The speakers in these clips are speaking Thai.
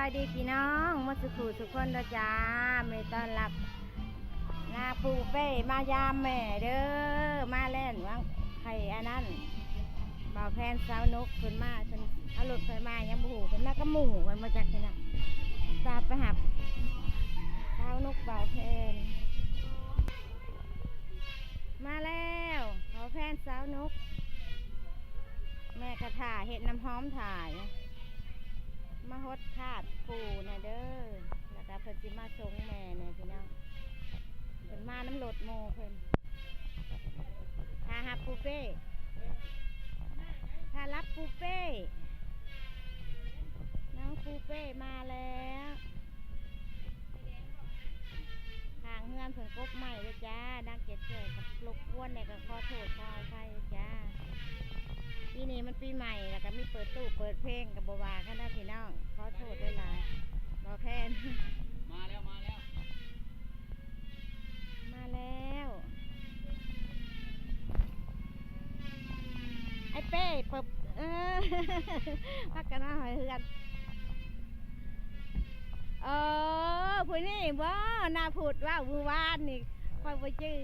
ายดีพี่น้องมาสุขุสุขคนเด้อจ้าไม่ต้อนรับนาปูเป้มายามแม่เด้อมาเล่นวังไข่อันนั้นบ่าวแพนสาวนกคนมาคนเอารถไฟมายังบูหูคนมาก็หมู่มันมาจากที่นั่นตาไปหับสาวนกบ่าวแพนมาแล้วบ่าวแพนสาวนก แม่กระถ่าเห็ดน้ำหอมถ่ายมาฮด ถาดปูนะเด้อ แล้วก็เพิ่นสิมาชงแม่เนี่ยพี่น้องเพิ่นมาน้ำโหลดโมเพิ่นพาหับปูเป้พารับปูเป้น้องปูเป้มาแล้วทางเฮือนเพิ่นกบใหม่เลยจ้าดังเจ็ดเจยกับลูกก้วนเนี่ยก็ขอโทษขออภัยจ้า ปีนี้มันปีใหม่แล้วก็มีเปิดตู้เปิดเพลงกับบวากันนะพี่น้องขอโทษด้วยหลายรอแค่มาแล้วมาแล้ว มาแล้ว ไอ้เป้เปิบเออพักกันมาหอยเฮือนเออผู้นี่บ่น่าพูดว่ามือวานนี่คอยบ่จื้อ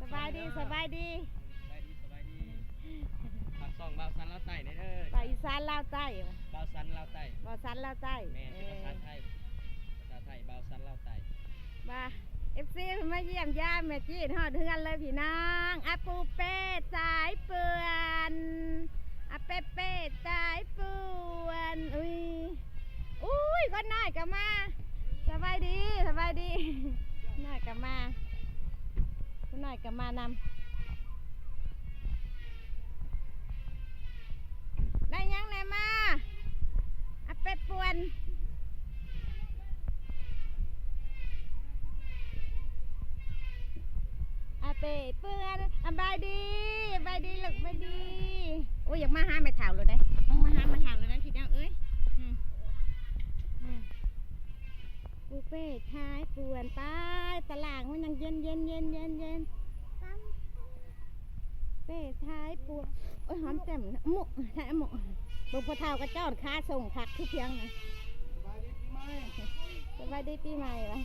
สบายดีสบายดี องบ่าวสันลาวใต้เด้อเด้อไปอีสานลาวใต้บ่าวสันลาวใต้บ่สันลาวใต้แม่นเอเป็นภาษาอไทยภาษาไทยบ่าวสันลาวใต้มาเอฟซีมาเยี่ยมยามแม่จีนหอดเฮือนเลยพี่น้องอาปูเป้สายเปื่อนอาเป้เป้สายเปื่อนอุ้ยอุ้ยคนน้อยก็มาสบายดีสบายดีน้อยก็มาคนน้อยก็มานำ มาอาเป็ดป่วนอาเป้เปื้อนอะบายดีบายดีหลึกบายดีโอ้ยอยากมาหาแม่ถาวเลยได้มึงมาหาแม่ถาวเลยนะพี่น้องเอ้ยอืมอืมปูเป้ท้ายปวนไปตลาดมันยังเย็นเย็นเย็นเย็นเย็นเป้ท้ายปวนโอ้ยหอมแจ่มหมุท้ายหมุบุพเท่ากระจอดค้าส่งผักทุกเพียงนะสบายดีปีใหม่วะ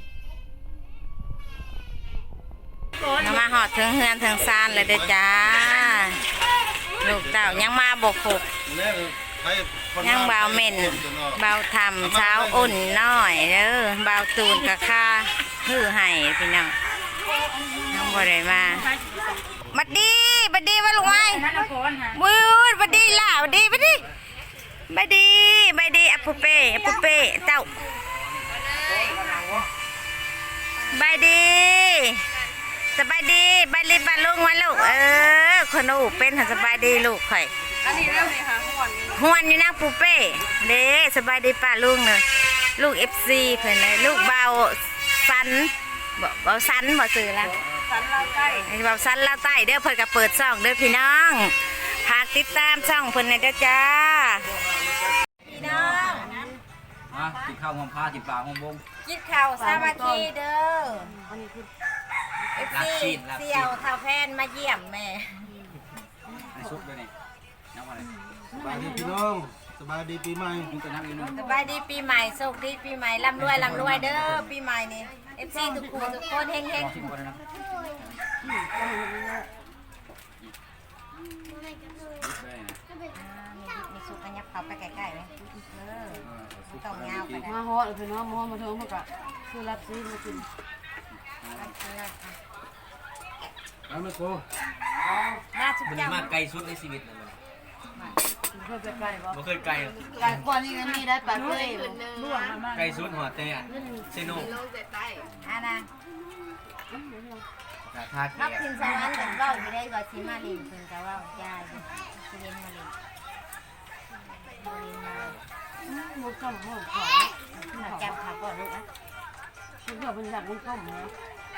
ยังมาหอดถึงเฮือนถึงซานเลยเด้อจ้า ลูกเต่ายังมาบกขบยังเบาเหม็นเบาทำเช้าอุ่นน้อยเด้อเบาตูนกะค่าฮือไห้พี่น้องยังบ่ได้มาบัดดี บัดดีว่าลุงไม้วืดบัดดีล่ะบัดดีบัดดีบัดดีบัดดีอะปุเป้อะปุเป้เจ้าบัดดีสบายดีบายดีปาลุงมาลูกเออคนอูเป็นหันสบายดีลูกข่อยอันนี้เรื่องนี้ค่ะห่วงนี้หวนอยู่นางปูเป้เด้สบายดีป้าลุงเนอะลูกเอฟซีเพิ่นเลยลูกเบาสันบ่เบาสันบ่ซื้อละสัน เราใกล้ไอ้เบาสันลาวใต้เด้อเพิ่นก็เปิดช่องเด้อพี่น้องฝากติดตามช่องเพิ่นหน่อยเด้อจ้า พี่น้องมากินข้าวหอมผ้าจิบปากหอมบงกินข้าวสามัคคีเด้อเอฟลาบซีซีนลาบซีนเสี่ยวท่าแพนมาเยี่ยมแม่ให้ซุปด้วยนี่น้ำอะไรสบายดีพี่น้อง สบายดีปีใหม่มึงตัวน้ำอีกนึงสบายดีปีใหม่โชคดีปีใหม่ร่ำรวยร่ำรวยเด้อปีใหม่นี่เอฟซีทุกคนทุกคนเฮงเฮงชิมก่อนนะมีสุกัญญาเขาไปใกล้ๆไหมเออต้องยาวไปนะมาฮอดพี่น้อมาฮอดมาเทิงเพื่อกะคือรับซีมากินแล้วไม่โคมาสุมันเจ้ามาไกลสุดในชีวิตเลยมัน เพื่อไปไกลบ่บ่เคยไกลไกลกว่านี้ก็มีได้ปลาเต้ยล่วงมาไกลสุดหัวเตะเซโนอ่านะกาท่านับเกียทินสวรรค์กันเว้าอยู่ได้ก็สิมาลินเพิ่นก็เว้าจ้าสิเล่นมาลินมาลินมาหมุกต้มหอมขอเอาจับขาก่อนลูกนะคือเพื่อเป็นจากมุกต้มนะ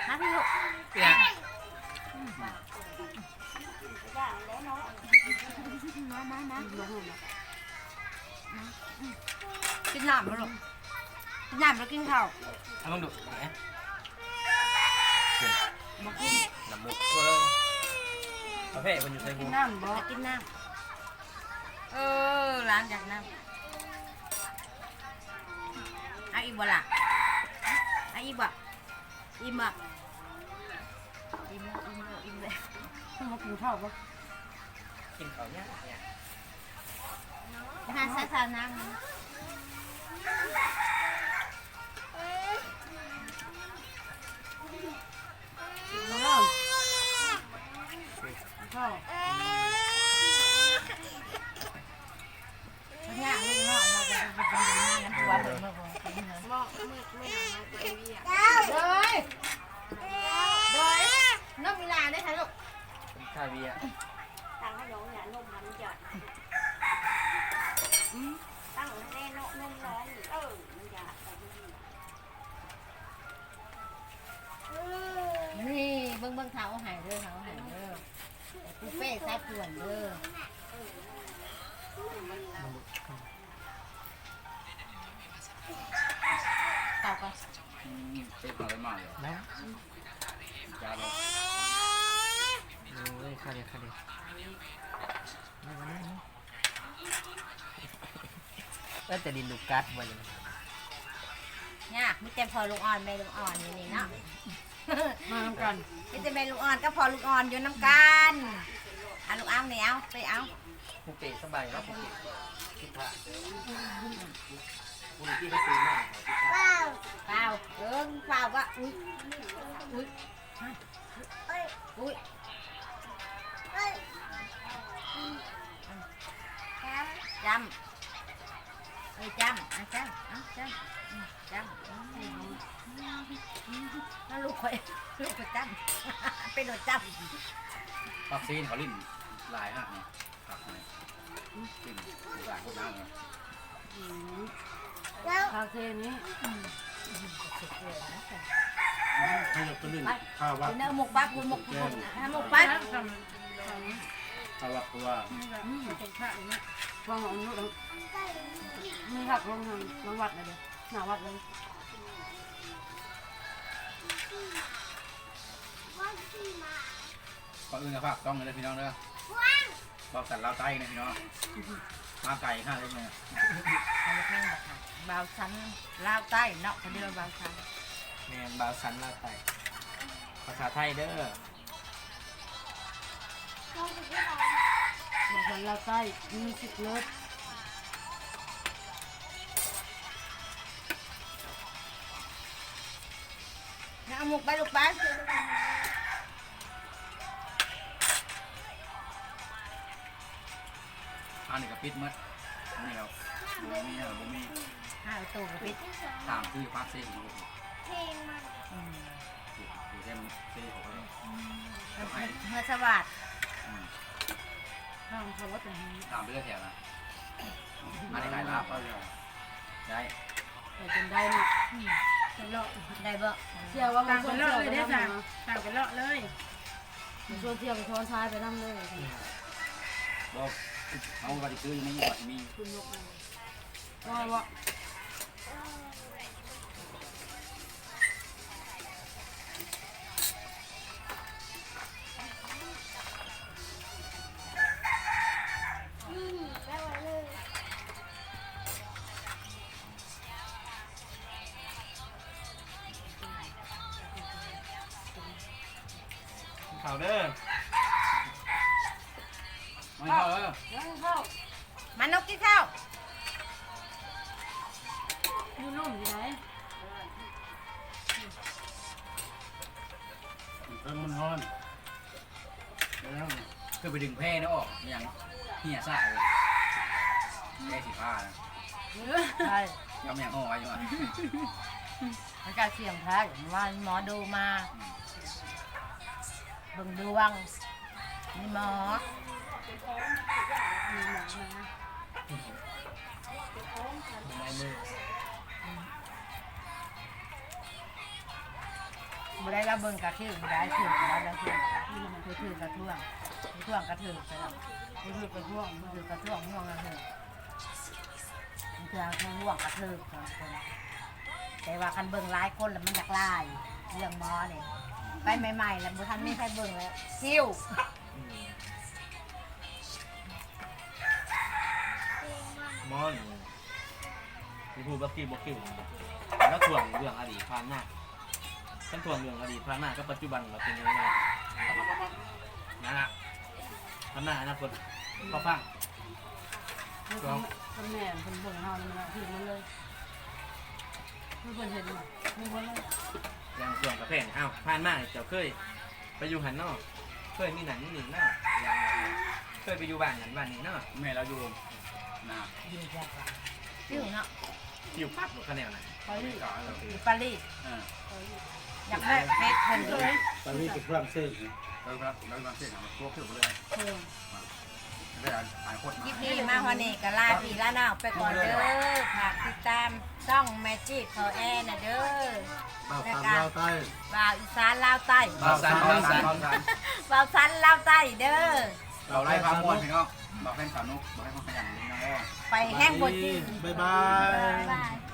มาพี่ลูกเนี่ย มามามากินน้ำมาลูกกินน้ำแล้วกินข้าวเอามึงดูแหมน้ำมุกเออประเภทมันอยู่ใส่กิบุนกน้ำบ่มากินน้เออร้านจากน้ำอีกบ่ล่ะเอาอีกบ่อิ่มบ่ มากินข้าวปะกินเขาเนี่ยเนี่ยไปหาสาสานังมาแล้วข้าวเนี่ยลูกน้องเราจะไปเป็นงานน้ำตัวเบิ่งเบิ่งเบิ่งเบิ่งเด้ยโดยน้องมีลาด้วยค่ะลูกเป็น คาเวียร์ตั้งให้น้องเนี่ยนมมันหยอดตั้งให้แน่นมนมน้องเออมันหยอดแต่ไม่ดีนี่เบิ่งเบิ่งเท้าหายเด้อเท้าหายเด้อปูเป้ใส่ป่วนเด้อเต่าก็เต็มอะไรมากเลยนะยาเลย โอ้ยคาเดียคาเดียว่าแต่ดินลูกกัดวันนี้เนี่ยมีแต่พอลูกอ่อนแม่ลูกอ่อนอยู่นี่เนาะมาทำกันมีแต่แม่ลูกอ่อนก็พอลูกอ่อนอยู่น้ำกันเอาลูกเอาเนี่ยเอาไปเอาภูเก็ตสบายแล้วภูเก็ตคิดว่าคุณที่ไม่ตื่นมากเปล่าเออเปล่าก็อุ้ยอุ้ยอุ้ย จำเอ้ยจำอะจำเอาจำอืมจำอืมแล้วลูกคอยลูกคอยจำ เป็นหนูจำวัคซีนเขาลิ้นลายฮะนี่ครับนี่ลิ้นลายพวกนั้นเลยข้าวเทนี้ให้เราไปเล่นข้าววัดกินเนื้อหมกปักบุญหมกบุญฮะหมกปัก ทำ ทำข้าววัดเพราว่าอืมเป็นข้าวเนี่ยวางของนู้นมีผักลงทางน้ำวัดเลยเดี๋ยวหน้าวัดเลยก่อนอื่นก็ฝากต้องเลยพี่น้องเด้อบอกสันเราใต้นะพี่น้องมาไก่ห้าเลยเนี่ยบาวสันลาวใต้เนาะเขาเรียกว่าบาวสันแมนบาวสันลาวไต้ภาษาไทยเด้อ บางคนเราใต้มีสิบเลิศนะเอาหมกไปลูกไปอันนี้ก็ปิดมัดนี่เราบุมีนะบุมีห้าตัวกับปิดตามที่พักเซ่ขอยู่เพลงมันอืมอยู่เต็มเซ่ของเขาเลยเมื่อสวัสดอืม ทางเขาว่าตรงนี้ตามไปเรื่อยแถวนะมาได้หลายลาบได้แต่เป็นได้นะเป็นเลาะได้บ่เที่ยวว่าต่างชควนนเที่เลาะยวเลไปยได้นั่จ้ะงต่างคนเลาะเลยชวนเที่ยวไปชวนชายไปนั่งเลยบอกเอาไปซื้อยังไม่มีบัตรมีคุณยกมาว่าว่า เด้อไม่เข้าเออแล้วเข้ามานกกินข้าวอยู่นุ่มอยู่ไหนเพิ่มมันร้อนแล้วคือไปดึงแพร่นี่ออกอย่างเหี้ยซ่าเลยแพร่สีผ้านะใช่ย้ำอย่างห้องไว้อยู่อะ มันจะเสียงแท้อย่างว่าหมอดูมาเบิ่งดวงนี่หมอในมือบ่ได้รับเบิ่งกระทืบบ่ได้ถือบ่ได้ถือนี่มันถือกระท่วงท่วงกระถือไปแล้วก็คือกระท่วงมันถือกระท่วงห่วงกระถือมันคือแค่ห่วงกระถือสองคนแต่ว่าคันเบิ่งหลายคนแล้วมันอยากลายเรื่องหมอเนี่ ไปใหม่ๆแล้วบ่ทันมีใครเบิ่งแล้วซิ่วมอนมีผู้บักคิวบักคิวแล้วถ่วงเรื่องอดีตผ่านหน้าฉันถ่วงเรื่องอดีตผ่านหน้าก็ปัจจุบันมาเป็นยังไงนั่นแหละผ่านหน้าอนาคตก็ฟังคือคนแม่คนเบิ่งเฮานี่มันที่มันเลยคือเพิ่นเห็นมามีคนเลยอ ย่างส่วนกับแผนอ้าวผ่านมาเจ้าเคย ไปอยู่หันนอกเคยมีหนังนี่หนึ่งเนาะเคยไปอยู่บ้านนั้นบ้านนี้เนาะแม่เราอยู่นะอยู่เนาะอยู่ปั๊บหมดคะแนนนะไปนี่ก่อนเราอยู่ปารีสเอออยากได้เพชรเพิ่นเลยตอนนี้เป็นฝรั่งเศสเราครับเราความเสี่ยงเราตัวขึ้นไปเลยเพิ่น ได้หลายคนคมาลิปนี้มาวันนี้ก็ลาพี่ลาน้องไปก่อนเด้อฝากติดตามช่องแมจิกเขาแอร์นะเด้อบ่าวสามลาวใต้บ่าวอีสานลาวใต้บ่าวสันลาวใต้บ่าวสันลาวใต้เด้อเราไล่ความม้วนพี่น้องบอกให้สาวนุกบอกให้คนขยันพี่น้องไปแห้งบนจีบ๊ายบาย